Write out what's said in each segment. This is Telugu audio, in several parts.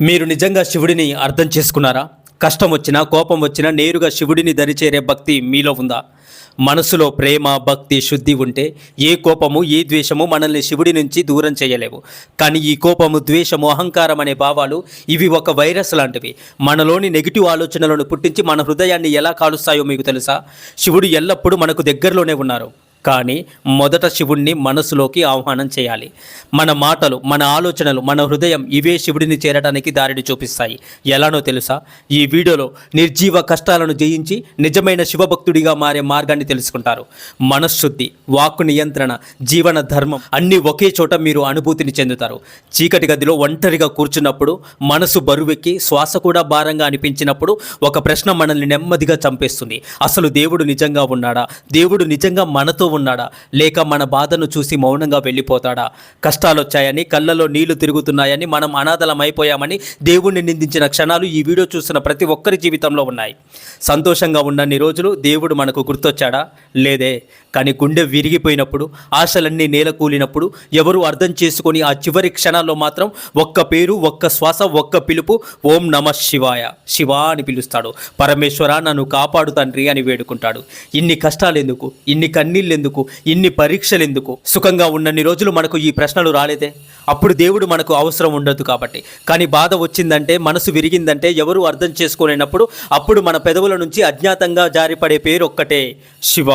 మీరు నిజంగా శివుడిని అర్థం చేసుకున్నారా? కష్టం వచ్చినా కోపం వచ్చినా నేరుగా శివుడిని దరిచేరే భక్తి మీలో ఉందా? మనసులో ప్రేమ భక్తి శుద్ధి ఉంటే ఏ కోపము ఏ ద్వేషము మనల్ని శివుడి నుంచి దూరం చేయలేవు. కానీ ఈ కోపము ద్వేషము అహంకారం అనే భావాలు ఇవి ఒక వైరస్ లాంటివి. మనలోని నెగిటివ్ ఆలోచనలను పుట్టించి మన హృదయాన్ని ఎలా కాలుస్తాయో మీకు తెలుసా? శివుడు ఎల్లప్పుడూ మనకు దగ్గరలోనే ఉన్నారు. కానీ మొదట శివుణ్ణి మనసులోకి ఆహ్వానం చేయాలి. మన మాటలు మన ఆలోచనలు మన హృదయం ఇవే శివుడిని చేరడానికి దారిని చూపిస్తాయి. ఎలానో తెలుసా? ఈ వీడియోలో నిర్జీవ కష్టాలను జయించి నిజమైన శివభక్తుడిగా మారే మార్గాన్ని తెలుసుకుంటారు. మనశ్శుద్ధి వాక్కు నియంత్రణ జీవన ధర్మం అన్నీ ఒకే చోట మీరు అనుభూతిని చెందుతారు. చీకటి గదిలో ఒంటరిగా కూర్చున్నప్పుడు మనసు బరువెక్కి శ్వాస కూడా భారంగా అనిపించినప్పుడు ఒక ప్రశ్న మనల్ని నెమ్మదిగా చంపేస్తుంది. అసలు దేవుడు నిజంగా ఉన్నాడా? దేవుడు నిజంగా మనతో ఉన్నాడా? లేక మన బాధను చూసి మౌనంగా వెళ్ళిపోతాడా? కష్టాలు వచ్చాయని కళ్ళలో నీళ్ళు తిరుగుతున్నాయని మనం అనాథలం అయిపోయామని దేవుణ్ణి నిందించిన క్షణాలు ఈ వీడియో చూస్తున్న ప్రతి ఒక్కరి జీవితంలో ఉన్నాయి. సంతోషంగా ఉన్నన్ని రోజులు దేవుడు మనకు గుర్తొచ్చాడా? లేదే. కానీ గుండె విరిగిపోయినప్పుడు ఆశలన్నీ నేల కూలినప్పుడు ఎవరు అర్థం చేసుకొని ఆ చివరి క్షణాల్లో మాత్రం ఒక్క పేరు ఒక్క శ్వాస ఒక్క పిలుపు ఓం నమ శివాయ శివ అని పిలుస్తాడు. పరమేశ్వర నన్ను కాపాడు తండ్రి అని వేడుకుంటాడు. ఇన్ని కష్టాలు ఎందుకు? ఇన్ని కన్నీళ్ళు ఎందుకు? ఇన్ని పరీక్షలు ఎందుకు? సుఖంగా ఉన్నన్ని రోజులు మనకు ఈ ప్రశ్నలు రాలేదే? అప్పుడు దేవుడు మనకు అవసరం ఉండదు కాబట్టి. కానీ బాధ వచ్చిందంటే మనసు విరిగిందంటే ఎవరు అర్థం చేసుకోలేనప్పుడు అప్పుడు మన పెదవుల నుంచి అజ్ఞాతంగా జారిపడే పేరు ఒక్కటే శివ.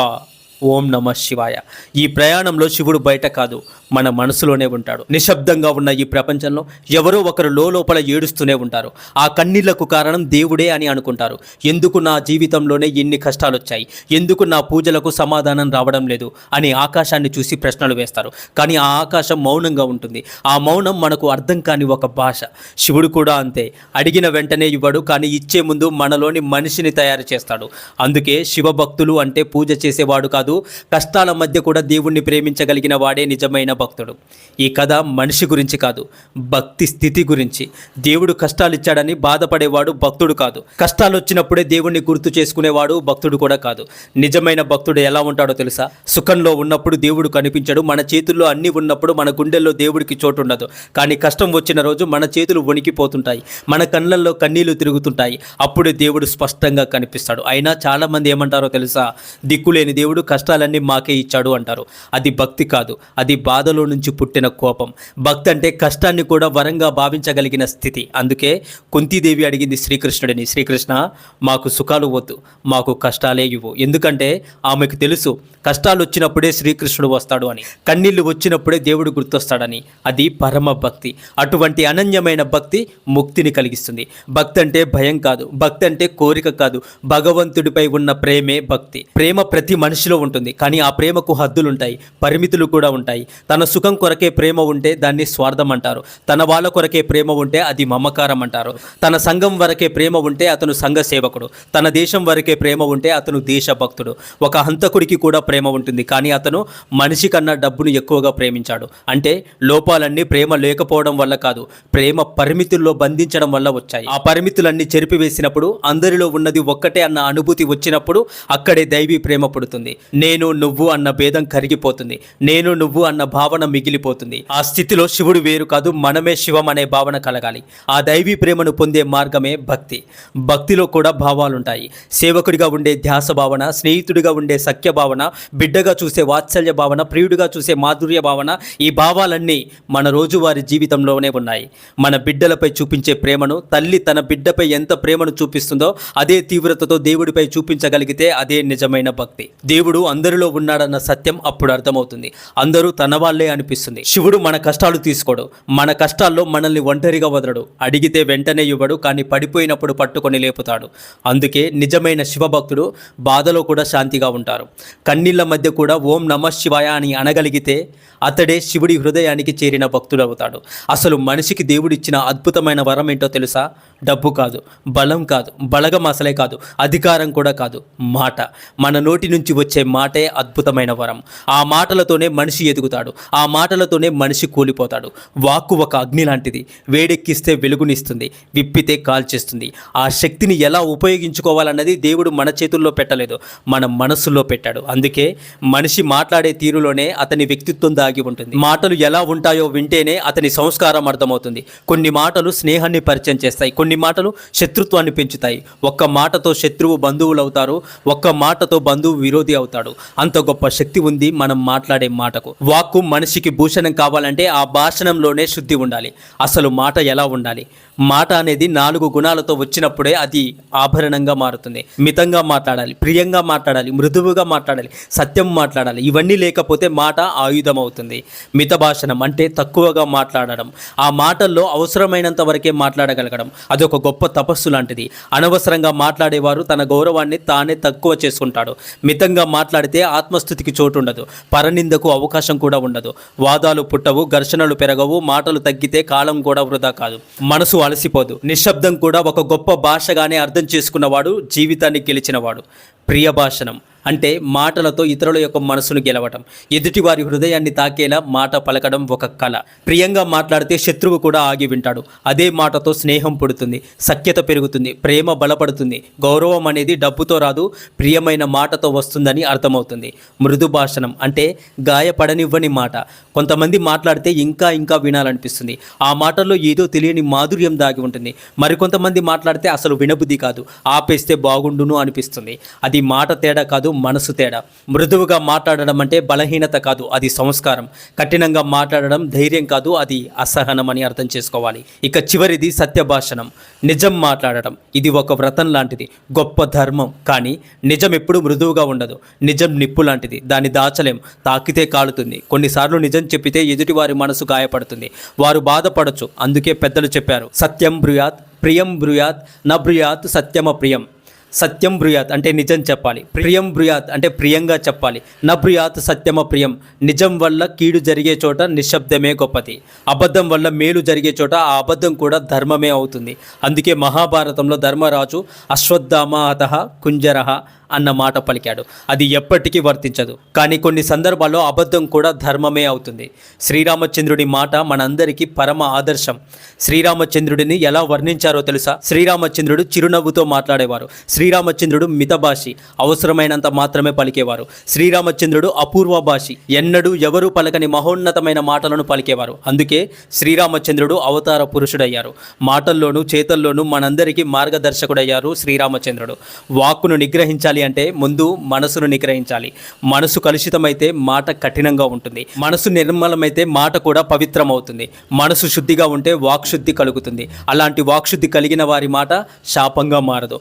ఓం నమ శివాయ. ఈ ప్రయాణంలో శివుడు బయట కాదు మన మనసులోనే ఉంటాడు. నిశ్శబ్దంగా ఉన్న ఈ ప్రపంచంలో ఎవరో ఒకరు లోపల ఏడుస్తూనే ఉంటారు. ఆ కన్నీళ్ళకు కారణం దేవుడే అని అనుకుంటారు. ఎందుకు నా జీవితంలోనే ఎన్ని కష్టాలు వచ్చాయి ఎందుకు నా పూజలకు సమాధానం రావడం లేదు? అని ఆకాశాన్ని చూసి ప్రశ్నలు వేస్తారు. కానీ ఆ ఆకాశం మౌనంగా ఉంటుంది. ఆ మౌనం మనకు అర్థం కాని ఒక భాష. శివుడు కూడా అంతే. అడిగిన వెంటనే ఇవ్వడు కానీ ఇచ్చే ముందు మనలోని మనిషిని తయారు చేస్తాడు. అందుకే శివభక్తులు అంటే పూజ చేసేవాడు కాదు కష్టాల మధ్య కూడా దేవుణ్ణి ప్రేమించగలిగిన వాడే నిజమైన భక్తుడు. ఈ కథ మనిషి గురించి కాదు భక్తి స్థితి గురించి. దేవుడు కష్టాలు ఇచ్చాడని బాధపడేవాడు భక్తుడు కాదు. కష్టాలు వచ్చినప్పుడే దేవుణ్ణి గుర్తు చేసుకునేవాడు భక్తుడు కూడా కాదు. నిజమైన భక్తుడు ఎలా ఉంటాడో తెలుసా? సుఖంలో ఉన్నప్పుడు దేవుడు కనిపించడు మన చేతుల్లో అన్ని ఉన్నప్పుడు మన గుండెల్లో దేవుడికి చోటు ఉండదు కానీ కష్టం వచ్చిన రోజు మన చేతులు వణికిపోతుంటాయి మన కళ్ళల్లో కన్నీళ్ళు తిరుగుతుంటాయి. అప్పుడే దేవుడు స్పష్టంగా కనిపిస్తాడు. అయినా చాలామంది ఏమంటారో తెలుసా? దిక్కులేని దేవుడు కష్టాలన్నీ మాకే ఇచ్చాడు అంటారు. అది భక్తి కాదు. అది బాధలో నుంచి పుట్టిన కోపం. భక్తి అంటే కష్టాన్ని కూడా వరంగా భావించగలిగిన స్థితి. అందుకే కుంతీదేవి అడిగింది శ్రీకృష్ణుడిని శ్రీకృష్ణ మాకు సుఖాలు వద్దు మాకు కష్టాలే ఇవ్వు. ఎందుకంటే ఆమెకు తెలుసు కష్టాలు వచ్చినప్పుడే శ్రీకృష్ణుడు వస్తాడు అని కన్నీళ్ళు వచ్చినప్పుడే దేవుడు గుర్తొస్తాడని. అది పరమ భక్తి. అటువంటి అనన్యమైన భక్తి ముక్తిని కలిగిస్తుంది. భక్తి అంటే భయం కాదు. భక్తి అంటే కోరిక కాదు. భగవంతుడిపై ఉన్న ప్రేమే భక్తి. ప్రేమ ప్రతి మనిషిలో ఉంటుంది. కానీ ఆ ప్రేమకు హద్దులుంటాయి పరిమితులు కూడా ఉంటాయి. తన సుఖం కొరకే ప్రేమ ఉంటే దాన్ని స్వార్థం అంటారు. తన వాళ్ళ కొరకే ప్రేమ ఉంటే అది మమకారం అంటారు. తన సంఘం వరకే ప్రేమ ఉంటే అతను సంఘ సేవకుడు. తన దేశం వరకే ప్రేమ ఉంటే అతను దేశభక్తుడు. ఒక హంతకుడికి కూడా ప్రేమ ఉంటుంది. కానీ అతను మనిషి కన్నా డబ్బును ఎక్కువగా ప్రేమించాడు. అంటే లోపాలన్నీ ప్రేమ లేకపోవడం వల్ల కాదు ప్రేమ పరిమితుల్లో బంధించడం వల్ల వచ్చాయి. ఆ పరిమితులన్నీ చెరిపివేసినప్పుడు అందరిలో ఉన్నది ఒక్కటే అన్న అనుభూతి వచ్చినప్పుడు అక్కడే దైవీ ప్రేమ పుడుతుంది. నేను నువ్వు అన్న భేదం కరిగిపోతుంది. నేను నువ్వు అన్న భావన మిగిలిపోతుంది. ఆ స్థితిలో శివుడు వేరు కాదు మనమే శివం అనే భావన కలగాలి. ఆ దైవీ ప్రేమను పొందే మార్గమే భక్తి. భక్తిలో కూడా భావాలుంటాయి. సేవకుడిగా ఉండే ధ్యాస భావన స్నేహితుడిగా ఉండే సఖ్య భావన బిడ్డగా చూసే వాత్సల్య భావన ప్రియుడిగా చూసే మాధుర్య భావన ఈ భావాలన్నీ మన రోజువారి జీవితంలోనే ఉన్నాయి. మన బిడ్డలపై చూపించే ప్రేమను తల్లి తన బిడ్డపై ఎంత ప్రేమను చూపిస్తుందో అదే తీవ్రతతో దేవుడిపై చూపించగలిగితే అదే నిజమైన భక్తి. దేవుడు అందరిలో ఉన్నాడన్న సత్యం అప్పుడు అర్థమవుతుంది. అందరూ తన వాళ్ళే అనిపిస్తుంది. శివుడు మన కష్టాలు తీసుకోడు. మన కష్టాల్లో మనల్ని ఒంటరిగా వదలడు. అడిగితే వెంటనే ఇవ్వడు కానీ పడిపోయినప్పుడు పట్టుకొని లేపుతాడు. అందుకే నిజమైన శివభక్తుడు బాధలో కూడా శాంతిగా ఉంటారు. కన్నీళ్ళ మధ్య కూడా ఓం నమ శివాయ అని అనగలిగితే అతడే శివుడి హృదయానికి చేరిన భక్తుడవుతాడు. అసలు మనిషికి దేవుడిచ్చిన అద్భుతమైన వరం ఏంటో తెలుసా? డబ్బు కాదు బలం కాదు బలగం అసలే కాదు అధికారం కూడా కాదు మాట. మన నోటి నుంచి వచ్చే మా మాటే అద్భుతమైన వరం. ఆ మాటలతోనే మనిషి ఎదుగుతాడు. ఆ మాటలతోనే మనిషి కూలిపోతాడు. వాక్కు ఒక అగ్ని లాంటిది. వేడెక్కిస్తే వెలుగునిస్తుంది. విప్పితే కాల్చేస్తుంది ఆ శక్తిని ఎలా ఉపయోగించుకోవాలన్నది దేవుడు మన చేతుల్లో పెట్టలేదు. మన మనస్సులో పెట్టాడు. అందుకే మనిషి మాట్లాడే తీరులోనే అతని వ్యక్తిత్వం దాగి ఉంటుంది. మాటలు ఎలా ఉంటాయో వింటేనే అతని సంస్కారం అర్థమవుతుంది. కొన్ని మాటలు స్నేహాన్ని పరిచయం చేస్తాయి. కొన్ని మాటలు శత్రుత్వాన్ని పెంచుతాయి. ఒక్క మాటతో శత్రువు బంధువులు అవుతారు ఒక్క మాటతో బంధువు విరోధి అవుతారు మాట్లాడతాడు అంత గొప్ప శక్తి ఉంది మనం మాట్లాడే మాటకు. వాక్కు మనిషికి భూషణం కావాలంటే ఆ భాషణంలోనే శుద్ధి ఉండాలి. అసలు మాట ఎలా ఉండాలి? మాట అనేది నాలుగు గుణాలతో వచ్చినప్పుడే అది ఆభరణంగా మారుతుంది. మితంగా మాట్లాడాలి ప్రియంగా మాట్లాడాలి మృదువుగా మాట్లాడాలి సత్యం మాట్లాడాలి. ఇవన్నీ లేకపోతే మాట ఆయుధం అవుతుంది మిత భాషణం అంటే తక్కువగా మాట్లాడడం. ఆ మాటల్లో అవసరమైనంత వరకే మాట్లాడగలగడం. అదొక గొప్ప తపస్సు లాంటిది. అనవసరంగా మాట్లాడేవారు తన గౌరవాన్ని తానే తక్కువ చేసుకుంటాడు. మితంగా మాట్లాడితే ఆత్మస్థుతికి చోటు ఉండదు పరనిందకు అవకాశం కూడా ఉండదు. వాదాలు పుట్టవు ఘర్షణలు పెరగవు మాటలు తగ్గితే కాలం కూడా వృధా కాదు. మనసు అలసిపోదు. నిశ్శబ్దం కూడా ఒక గొప్ప భాషగానే అర్థం చేసుకున్నవాడు జీవితాన్ని గెలిచినవాడు. ప్రియ భాషణం అంటే మాటలతో ఇతరుల యొక్క మనసును గెలవటం. ఎదుటి వారి హృదయాన్ని తాకేలా మాట పలకడం ఒక కళ ప్రియంగా మాట్లాడితే శత్రువు కూడా ఆగి వింటాడు. అదే మాటతో స్నేహం పుడుతుంది. సఖ్యత పెరుగుతుంది. ప్రేమ బలపడుతుంది. గౌరవం అనేది డబ్బుతో రాదు ప్రియమైన మాటతో వస్తుందని అర్థమవుతుంది. మృదు భాషణం అంటే గాయపడనివ్వని మాట. కొంతమంది మాట్లాడితే ఇంకా ఇంకా వినాలనిపిస్తుంది. ఆ మాటల్లో ఏదో తెలియని మాధుర్యం దాగి ఉంటుంది. మరికొంతమంది మాట్లాడితే అసలు వినబుద్ధి కాదు. ఆపేస్తే బాగుండును అనిపిస్తుంది. అది మాట తేడా కాదు మనసు తేడా. మృదువుగా మాట్లాడడం అంటే బలహీనత కాదు అది సంస్కారం. కఠినంగా మాట్లాడడం ధైర్యం కాదు అది అసహనం అని అర్థం చేసుకోవాలి. ఇక చివరిది సత్యభాషణం. నిజం మాట్లాడడం ఇది ఒక వ్రతం లాంటిది గొప్ప ధర్మం. కానీ నిజం ఎప్పుడు మృదువుగా ఉండదు. నిజం నిప్పు లాంటిది దాన్ని దాచలేం. తాకితే కాలుతుంది. కొన్నిసార్లు నిజం చెప్పితే ఎదుటివారి మనసు గాయపడుతుంది. వారు బాధపడచ్చు అందుకే పెద్దలు చెప్పారు సత్యం బ్రుయాత్ ప్రియం బ్రుయాత్ న బ్రుయాత్ సత్యమ ప్రియం. సత్యం బ్రుయాత్ అంటే నిజం చెప్పాలి. ప్రియం బ్రుయాత్ అంటే ప్రియంగా చెప్పాలి. న సత్యమ ప్రియం. నిజం వల్ల కీడు జరిగే చోట నిశ్శబ్దమే గొప్పది. అబద్ధం వల్ల మేలు జరిగే చోట ఆ అబద్ధం కూడా ధర్మమే అవుతుంది. అందుకే మహాభారతంలో ధర్మరాజు అశ్వత్థామ అతః కుంజరహ అన్న మాట పలికాడు. అది ఎప్పటికీ వర్తించదు. కానీ కొన్ని సందర్భాల్లో అబద్ధం కూడా ధర్మమే అవుతుంది. శ్రీరామచంద్రుడి మాట మనందరికీ పరమ ఆదర్శం. శ్రీరామచంద్రుడిని ఎలా వర్ణించారో తెలుసా? శ్రీరామచంద్రుడు చిరునవ్వుతో మాట్లాడేవారు. శ్రీరామచంద్రుడు మితభాషి. అవసరమైనంత మాత్రమే పలికేవారు. శ్రీరామచంద్రుడు అపూర్వ భాషి ఎన్నడూ ఎవరు పలకని మహోన్నతమైన మాటలను పలికేవారు. అందుకే శ్రీరామచంద్రుడు అవతార పురుషుడయ్యారు. మాటల్లోనూ చేతల్లోనూ మనందరికీ మార్గదర్శకుడయ్యారు శ్రీరామచంద్రుడు. వాక్కును నిగ్రహించాలి అంటే ముందు మనసును నిగ్రహించాలి. మనసు కలుషితమైతే మాట కఠినంగా ఉంటుంది. మనసు నిర్మలమైతే మాట కూడా పవిత్రమవుతుంది. మనసు శుద్ధిగా ఉంటే వాక్శుద్ధి కలుగుతుంది. అలాంటి వాక్శుద్ధి కలిగిన వారి మాట శాపంగా మారదు.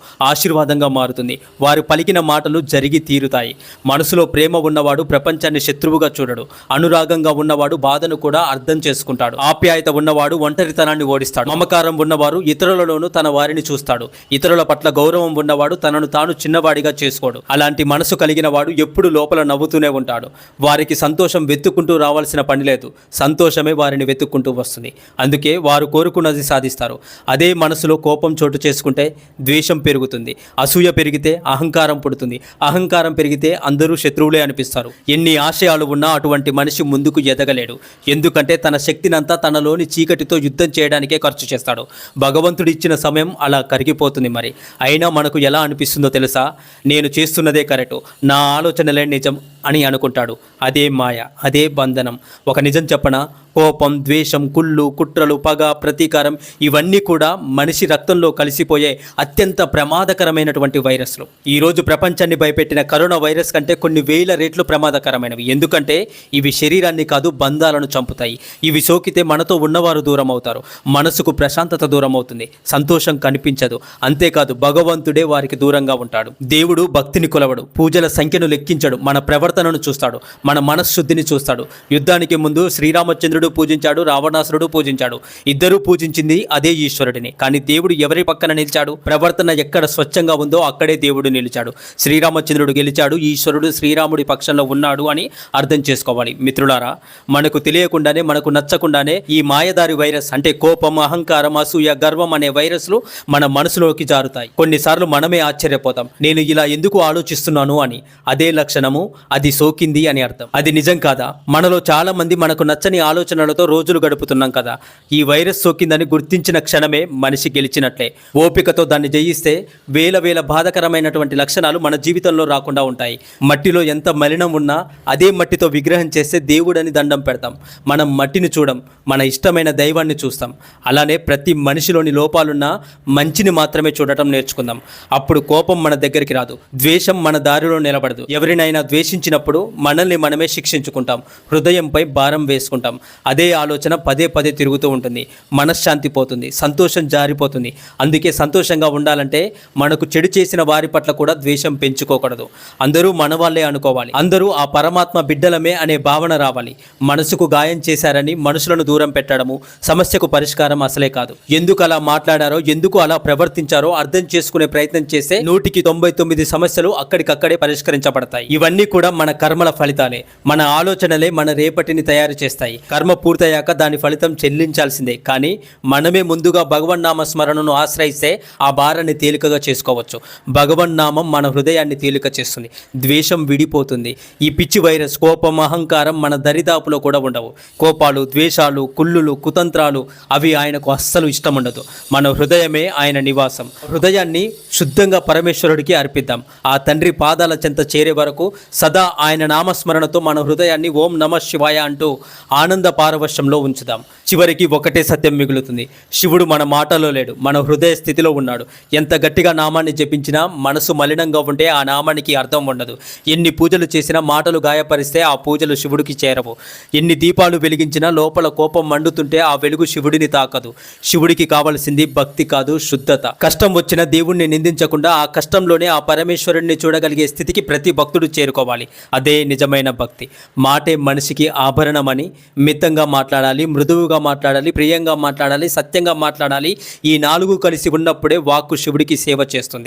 ఆశీర్వాదంగా మారుతుంది. వారు పలికిన మాటలు జరిగి తీరుతాయి. మనసులో ప్రేమ ఉన్నవాడు ప్రపంచాన్ని శత్రువుగా చూడడు. అనురాగంగా ఉన్నవాడు బాధను కూడా అర్థం చేసుకుంటాడు. ఆప్యాయత ఉన్నవాడు ఒంటరితనాన్ని ఓడిస్తాడు. మమకారం ఉన్నవారు ఇతరులలోనూ తన వారిని చూస్తాడు. ఇతరుల పట్ల గౌరవం ఉన్నవాడు తనను తాను చిన్నవాడిగా చేసుకోడు. అలాంటి మనసు కలిగిన వాడు ఎప్పుడు లోపల నవ్వుతూనే ఉంటాడు. వారికి సంతోషం వెతుక్కుంటూ రావాల్సిన పని లేదు. సంతోషమే వారిని వెతుక్కుంటూ వస్తుంది. అందుకే వారు కోరుకున్నది సాధిస్తారు. అదే మనసులో కోపం చోటు చేసుకుంటే ద్వేషం పెరుగుతుంది. అసూయ పెరిగితే అహంకారం పుడుతుంది. అహంకారం పెరిగితే అందరూ శత్రువులే అనిపిస్తారు. ఎన్ని ఆశయాలు ఉన్నా అటువంటి మనిషి ముందుకు ఎదగలేడు. ఎందుకంటే తన శక్తినంతా తనలోని చీకటితో యుద్ధం చేయడానికే ఖర్చు చేస్తాడు. భగవంతుడు ఇచ్చిన సమయం అలా కరిగిపోతుంది మరి. అయినా మనకు ఎలా అనిపిస్తుందో తెలుసా? నేను చేస్తున్నదే కరెక్టు. నా ఆలోచనలే నిజం అని అనుకుంటాడు. అదే మాయ అదే బంధనం. ఒక నిజం చెప్పనా? కోపం ద్వేషం కుళ్ళు కుట్రలు పగ ప్రతీకారం ఇవన్నీ కూడా మనిషి రక్తంలో కలిసిపోయే అత్యంత ప్రమాదకరమైన ప్రమాదకరమైనటువంటి వైరస్లు. ఈరోజు ప్రపంచాన్ని భయపెట్టిన కరోనా వైరస్ కంటే కొన్ని వేల రేట్లు ప్రమాదకరమైనవి. ఎందుకంటే ఇవి శరీరాన్ని కాదు బంధాలను చంపుతాయి. ఇవి సోకితే మనతో ఉన్నవారు దూరం అవుతారు మనసుకు ప్రశాంతత దూరం అవుతుంది సంతోషం కనిపించదు. అంతేకాదు భగవంతుడే వారికి దూరంగా ఉంటాడు. దేవుడు భక్తిని కొలవడు. పూజల సంఖ్యను లెక్కించడు. మన ప్రవర్తనను చూస్తాడు. మన మనశ్శుద్ధిని చూస్తాడు. యుద్ధానికి ముందు శ్రీరామచంద్రుడు పూజించాడు రావణాసురుడు పూజించాడు. ఇద్దరూ పూజించింది అదే ఈశ్వరుడిని. కానీ దేవుడు ఎవరి పక్కన నిలిచాడు? ప్రవర్తన ఎక్కడ స్వచ్ఛంగా ఉందో అక్కడే దేవుడు నిలిచాడు. శ్రీరామచంద్రుడు గెలిచాడు. ఈశ్వరుడు శ్రీరాముడి పక్షంలో ఉన్నాడు అని అర్థం చేసుకోవాలి. మిత్రులారా మనకు తెలియకుండానే మనకు నచ్చకుండానే ఈ మాయదారి వైరస్ అంటే కోపం అహంకారం అసూయ గర్వం అనే వైరస్లు మన మనసులోకి జారుతాయి. కొన్నిసార్లు మనమే ఆశ్చర్యపోతాం. నేను ఇలా ఎందుకు ఆలోచిస్తున్నాను అని. అదే లక్షణము అది సోకింది అని అర్థం. అది నిజం కాదా? మనలో చాలా మంది మనకు నచ్చని ఆలోచనలతో రోజులు గడుపుతున్నాం కదా. ఈ వైరస్ సోకిందని గుర్తించిన క్షణమే మనిషి గెలిచినట్లే. ఓపికతో దాన్ని జయిస్తే వేల వేల బాధకరమైనటువంటి లక్షణాలు మన జీవితంలో రాకుండా ఉంటాయి. మట్టిలో ఎంత మలినం ఉన్నా అదే మట్టితో విగ్రహం చేస్తే దేవుడని దండం పెడతాం. మనం మట్టిని చూడం మన ఇష్టమైన దైవాన్ని చూస్తాం. అలానే ప్రతి మనిషిలోని లోపాలున్నా మంచిని మాత్రమే చూడటం నేర్చుకుందాం. అప్పుడు కోపం మన దగ్గరికి రాదు ద్వేషం మన దారిలో నిలబడదు. ఎవరినైనా ద్వేషించినప్పుడు మనల్ని మనమే శిక్షించుకుంటాం హృదయంపై భారం వేసుకుంటాం. అదే ఆలోచన పదే పదే తిరుగుతూ ఉంటుంది. మనశ్శాంతి పోతుంది సంతోషం జారిపోతుంది. అందుకే సంతోషంగా ఉండాలంటే మనకు చెడు చేసిన వారి పట్ల కూడా ద్వేషం పెంచుకోకూడదు. అందరూ మన వాళ్ళే అనుకోవాలి. అందరూ ఆ పరమాత్మ బిడ్డలమే అనే భావన రావాలి. మనసుకు గాయం చేశారని మనుషులను దూరం పెట్టడము సమస్యకు పరిష్కారం అసలే కాదు. ఎందుకు అలా మాట్లాడారో ఎందుకు అలా ప్రవర్తించారో అర్థం చేసుకునే ప్రయత్నం చేస్తే నూటికి తొంభై తొమ్మిది సమస్యలు అక్కడికక్కడే పరిష్కరించబడతాయి. ఇవన్నీ కూడా మన కర్మల ఫలితాలే. మన ఆలోచనలే మన రేపటిని తయారు చేస్తాయి. కర్మ పూర్తయ్యాక దాని ఫలితం చెల్లించాల్సిందే. కానీ మనమే ముందుగా భగవన్ నామ స్మరణను ఆశ్రయిస్తే ఆ భారాన్ని తేలికగా చేసుకోవచ్చు. భగవన్ నామం మన హృదయాన్ని తేలిక చేస్తుంది. ద్వేషం విడిపోతుంది. ఈ పిచ్చి వైరస్ కోపం అహంకారం మన దరిదాపులో కూడా ఉండవు. కోపాలు ద్వేషాలు కుళ్ళులు కుతంత్రాలు అవి ఆయనకు అస్సలు ఇష్టం ఉండదు. మన హృదయమే ఆయన నివాసం. హృదయాన్ని శుద్ధంగా పరమేశ్వరుడికి అర్పిద్దాం. ఆ తండ్రి పాదాల చెంత చేరే వరకు సదా ఆయన నామస్మరణతో మన హృదయాన్ని ఓం నమ శివాయ అంటూ ఆనంద పారవశ్యంలో ఉంచుదాం. చివరికి ఒకటే సత్యం మిగులుతుంది. శివుడు మన మాటలో లేడు. మన హృదయ స్థితిలో ఉన్నాడు. ఎంత గట్టిగా నామాన్ని జపించినా మనసు మలినంగా ఉంటే ఆ నామానికి అర్థం ఉండదు. ఎన్ని పూజలు చేసినా మాటలు గాయపరిస్తే ఆ పూజలు శివుడికి చేరవు. ఎన్ని దీపాలు వెలిగించినా లోపల కోపం మండుతుంటే ఆ వెలుగు శివుడిని తాకదు. శివుడికి కావలసింది భక్తి కాదు శుద్ధత. కష్టం వచ్చిన దేవుణ్ణి నిందించకుండా ఆ కష్టంలోనే ఆ పరమేశ్వరుణ్ణి చూడగలిగే స్థితికి ప్రతి భక్తుడు చేరుకోవాలి. అదే నిజమైన భక్తి. మాటే మనిషికి ఆభరణమని మితంగా మాట్లాడాలి మృదువుగా మాట్లాడాలి ప్రియంగా మాట్లాడాలి సత్యంగా మాట్లాడాలి. ఈ నాలుగు కలిసి ఉన్నప్పుడే వాక్కు శివుడికి సేవ చేస్తుంది.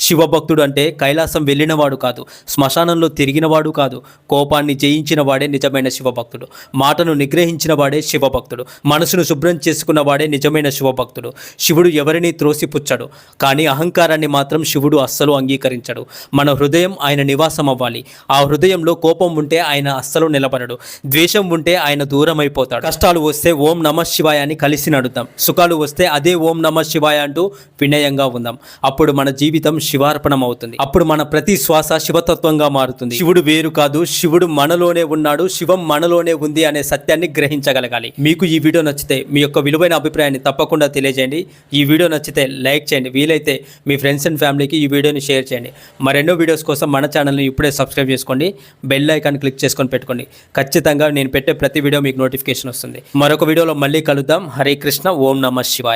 శివభక్తుడు అంటే కైలాసం వెళ్ళినవాడు కాదు శ్మశానంలో తిరిగినవాడు కాదు కోపాన్ని జయించిన వాడే నిజమైన శివభక్తుడు మాటను నిగ్రహించిన వాడే శివభక్తుడు మనసును శుభ్రం చేసుకున్న వాడే నిజమైన శివభక్తుడు. శివుడు ఎవరిని త్రోసిపుచ్చడు కానీ అహంకారాన్ని మాత్రం శివుడు అస్సలు అంగీకరించడు. మన హృదయం ఆయన నివాసం అవ్వాలి ఆ హృదయంలో కోపం ఉంటే ఆయన అస్సలు నిలబడడు. ద్వేషం ఉంటే ఆయన దూరం అయిపోతాడు కష్టాలు వస్తే ఓం నమ శివాయ అని కలిసి నడుద్దాం. సుఖాలు వస్తే అదే ఓం నమ శివాయ అంటూ వినయంగా ఉందాం. అప్పుడు మన జీవితం శివార్పణం అవుతుంది అప్పుడు మన ప్రతి శ్వాస శివతత్వంగా మారుతుంది. శివుడు వేరు కాదు శివుడు మనలోనే ఉన్నాడు శివం మనలోనే ఉంది అనే సత్యాన్ని గ్రహించగలగాలి. మీకు ఈ వీడియో నచ్చితే మీ యొక్క విలువైన అభిప్రాయాన్ని తప్పకుండా తెలియజేయండి. ఈ వీడియో నచ్చితే లైక్ చేయండి. వీలైతే మీ ఫ్రెండ్స్ అండ్ ఫ్యామిలీకి ఈ వీడియోని షేర్ చేయండి. మరెన్నో వీడియోస్ కోసం మన ఛానల్ని ఇప్పుడే సబ్స్క్రైబ్ చేసుకోండి. బెల్ ఐకాన్ క్లిక్ చేసుకొని పెట్టుకోండి. ఖచ్చితంగా నేను పెట్టే ప్రతి వీడియో మీకు నోటిఫికేషన్ వస్తుంది. మరొక వీడియోలో మళ్ళీ కలుద్దాం. హరే కృష్ణ. ఓం నమ శివాయ.